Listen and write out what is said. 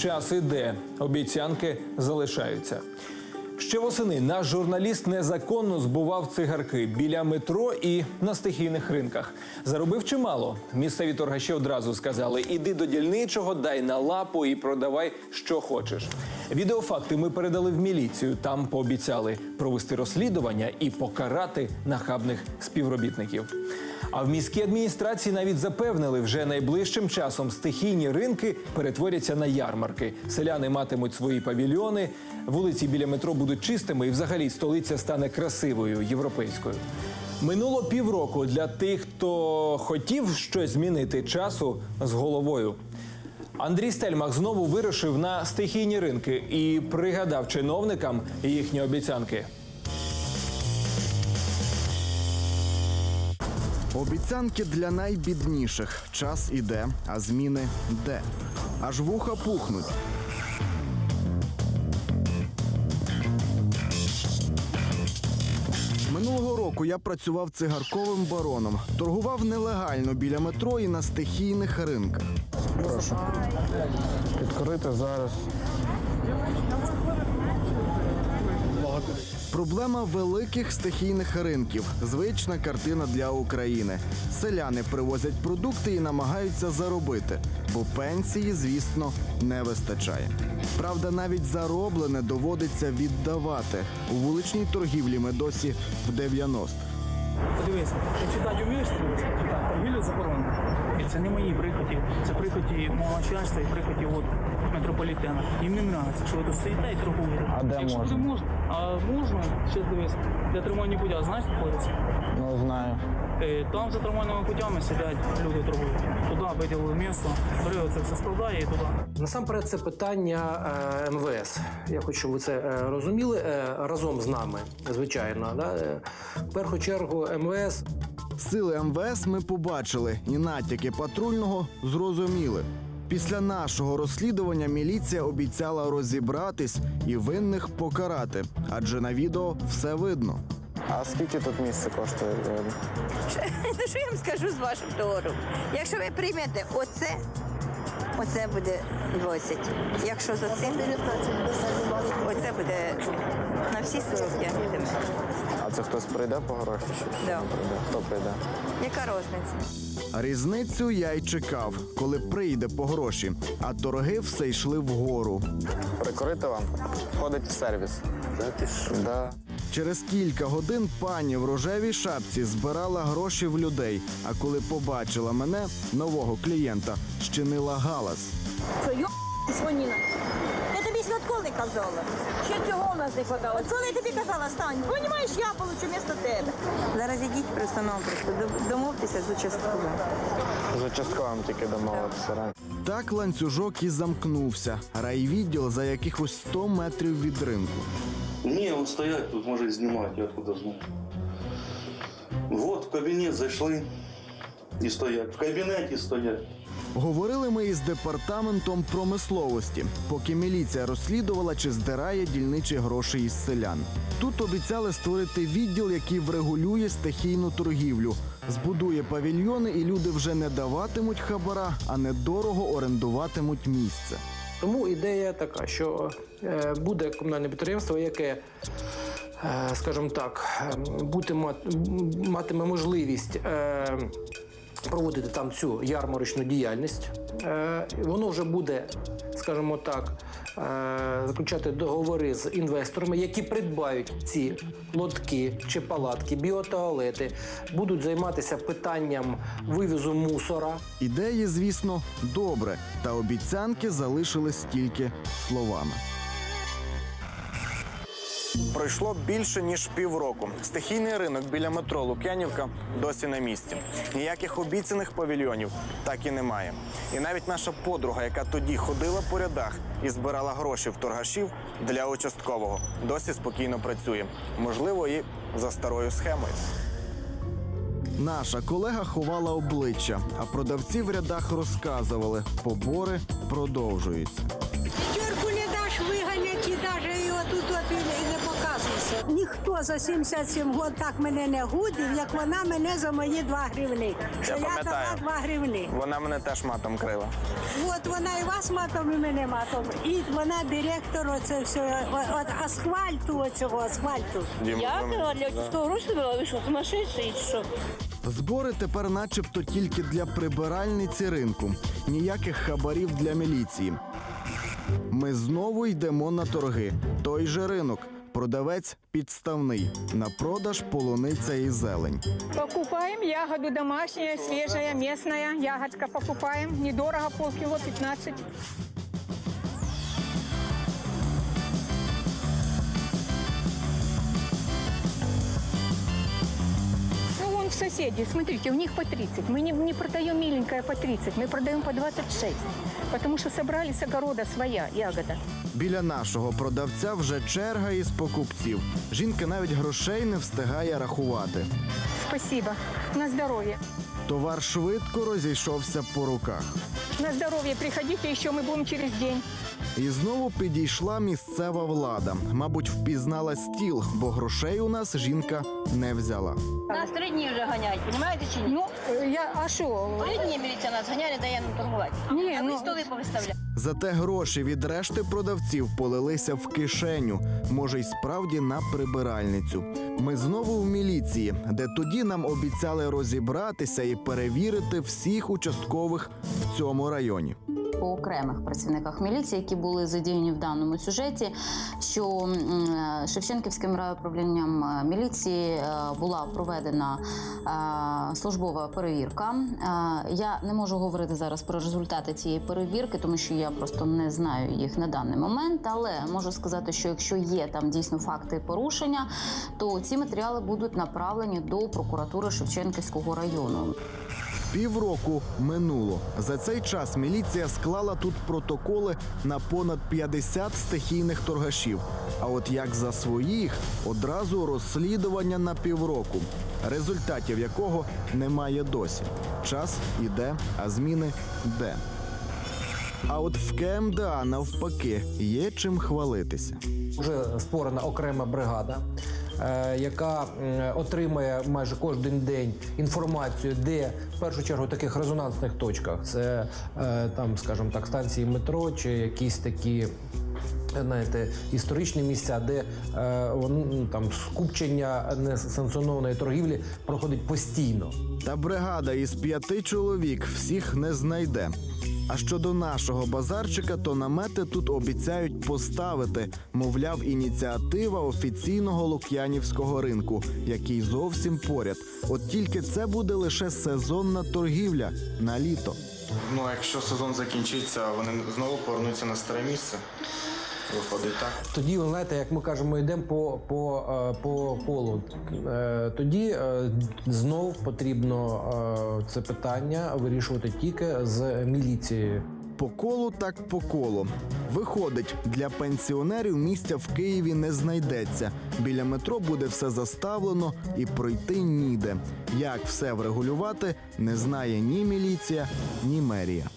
час іде, обіцянки залишаються. Ще восени наш журналіст незаконно збував цигарки біля метро і на стихійних ринках. Заробив чимало. Місцеві торгаші одразу сказали: іди до дільничого, дай на лапу і продавай, що хочеш. Відеофакти ми передали в міліцію. Там пообіцяли провести розслідування і покарати нахабних співробітників. А в міській адміністрації навіть запевнили, вже найближчим часом стихійні ринки перетворяться на ярмарки. Селяни матимуть свої павільйони, вулиці біля метро будуть чистими, і взагалі столиця стане красивою європейською. Минуло півроку для тих, хто хотів щось змінити часу з головою. Андрій Стельмах знову вирушив на стихійні ринки і пригадав чиновникам їхні обіцянки. Обіцянки для найбідніших. Час іде, а зміни де? Аж вуха пухнуть. Року я працював цигарковим бароном, торгував нелегально біля метро і на стихійних ринках. Відкрити зараз. Проблема великих стихійних ринків звична картина для України. Селяни привозять продукти і намагаються заробити, бо пенсії, звісно, не вистачає. Правда, навіть зароблене доводиться віддавати. У вуличній торгівлі ми досі в 90-х. Подивися, ти читати вмієш? Торгівля заборонена. І це не мої прихоті, це прихоті мого начальства і прихоті от метрополітена. Їм не нравиться, що ви тут стоїте і торгуєте. А де Якщо можна? можна, а можна, ще дивись, для тримання путя, знаєш, знаходиться? Ну знаю. Е, Там за тримальними путями сидять люди торгують. Туди виділили місто, бери оце все складає і туди. Насамперед, це питання е, МВС. Я хочу, щоб ви це е, розуміли е, разом з нами, звичайно. Да? Е, В першу чергу МВС Сили МВС ми побачили, і натяки патрульного зрозуміли. Після нашого розслідування міліція обіцяла розібратись і винних покарати, адже на відео все видно. А скільки тут місце коштує? Ну що я вам скажу з вашим товаром? Якщо ви приймете оце, оце буде 20. Якщо за цим, оце буде на всі 45. А це хтось прийде по гроші? Чи Да. прийде? Хто прийде? Яка різниця? Різницю я й чекав, коли прийде по гроші, а торги все йшли вгору. Прикурити вам? Входить в сервіс. Да. Через кілька годин пані в рожевій шапці збирала гроші в людей. А коли побачила мене, нового клієнта, щинила галас. Що йо? Я тобі святково не казала. Ще цього в нас не хватало. От коли я тобі казала, стань, понімаєш, я получу місто тебе. Зараз ідіть просто-напросто, дом- домовтеся з участковим. З участковим тільки домовитися. Так ланцюжок і замкнувся. Райвідділ за якихось 100 метрів від ринку. Не, он стоять тут, может снимать, я откуда знаю. Вот в кабинет зайшли і стоять. В кабінеті стоять. Говорили ми із департаментом промисловості, поки міліція розслідувала, чи здирає дільничі гроші із селян. Тут обіцяли створити відділ, який врегулює стихійну торгівлю, збудує павільйони, і люди вже не даватимуть хабара, а недорого орендуватимуть місце. Тому ідея така, що е, буде комунальне підприємство, яке, е, скажімо так, е, бути, матиме можливість е, проводити там цю ярмарочну діяльність. Е, Воно вже буде, скажімо так, е, заключати договори з інвесторами, які придбають ці лотки чи палатки, біотуалети, будуть займатися питанням вивізу мусора. Ідеї, звісно, добре, та обіцянки залишились тільки словами. Пройшло більше ніж півроку. Стихійний ринок біля метро Лук'янівка досі на місці. Ніяких обіцяних павільйонів так і немає. І навіть наша подруга, яка тоді ходила по рядах і збирала гроші в торгашів для участкового, досі спокійно працює. Можливо, і за старою схемою. Наша колега ховала обличчя, а продавці в рядах розказували, побори продовжуються. Ніхто за 77 років так мене не гудив, як вона мене за мої 2 гривни. Що я, пам'ятаю. дала 2 гривни. Вона мене теж матом крила. От вона і вас матом, і мене матом. І вона директор оце все, от асфальту, оцього асфальту. Я кажу, для 100 грошей брала, ви що, сумасшедший що? Збори тепер начебто тільки для прибиральниці ринку, ніяких хабарів для міліції. Ми знову йдемо на торги. Той же ринок. Продавець підставний. На продаж полуниця і зелень. Покупаємо ягоду домашню, свіжа, місна Ягодка покупаємо. Недорого, полкіло 15. соседей, смотрите, у них по 30. Мы не, не продаем миленькое по 30, мы продаем по 26. Потому что собрали с огорода своя ягода. Біля нашого продавця вже черга із покупців. Жінка навіть грошей не встигає рахувати. Спасибо. На здоровье. Товар швидко розійшовся по руках. На здоровье приходите, еще мы будем через день. І знову підійшла місцева влада. Мабуть, впізнала стіл, бо грошей у нас жінка не взяла. Нас три дні вже ганяють, розумієте чи ні? Ну, я, а что? Три дні міліція нас ганяє, не дає нам торгувати. Ні, а ну- столи повиставляли. Зате гроші від решти продавців полилися в кишеню, може, й справді на прибиральницю. Ми знову в міліції, де тоді нам обіцяли розібратися і перевірити всіх участкових в цьому районі. По окремих працівниках міліції, які були задіяні в даному сюжеті, що е, Шевченківським райуправлінням е, міліції е, була проведена службова перевірка. Я не можу говорити зараз про результати цієї перевірки, тому що я просто не знаю їх на даний момент. Але можу сказати, що якщо є там дійсно факти порушення, то ці матеріали будуть направлені до прокуратури Шевченківського району. Півроку минуло. За цей час міліція склала тут протоколи на понад 50 стихійних торгашів. А от як за своїх одразу розслідування на півроку, результатів якого немає досі. Час іде, а зміни де. А от в КМДА навпаки є чим хвалитися. Вже створена окрема бригада, яка м, отримує майже кожен день інформацію, де в першу чергу в таких резонансних точках це е, там, скажімо так, станції метро чи якісь такі. Знаєте, історичні місця, де е, вон, ну, там скупчення несанкціонованої торгівлі проходить постійно. Та бригада із п'яти чоловік всіх не знайде. А щодо нашого базарчика, то намети тут обіцяють поставити, мовляв, ініціатива офіційного лук'янівського ринку, який зовсім поряд. От тільки це буде лише сезонна торгівля на літо. Ну, а якщо сезон закінчиться, вони знову повернуться на старе місце. Виходить так. Тоді, ви знаєте, як ми кажемо, йдемо по, по, е, по полу. Е, Тоді е, знов потрібно це питання вирішувати тільки з міліцією. По колу так по колу. Виходить, для пенсіонерів місця в Києві не знайдеться. Біля метро буде все заставлено і пройти ніде. Як все врегулювати, не знає ні міліція, ні мерія.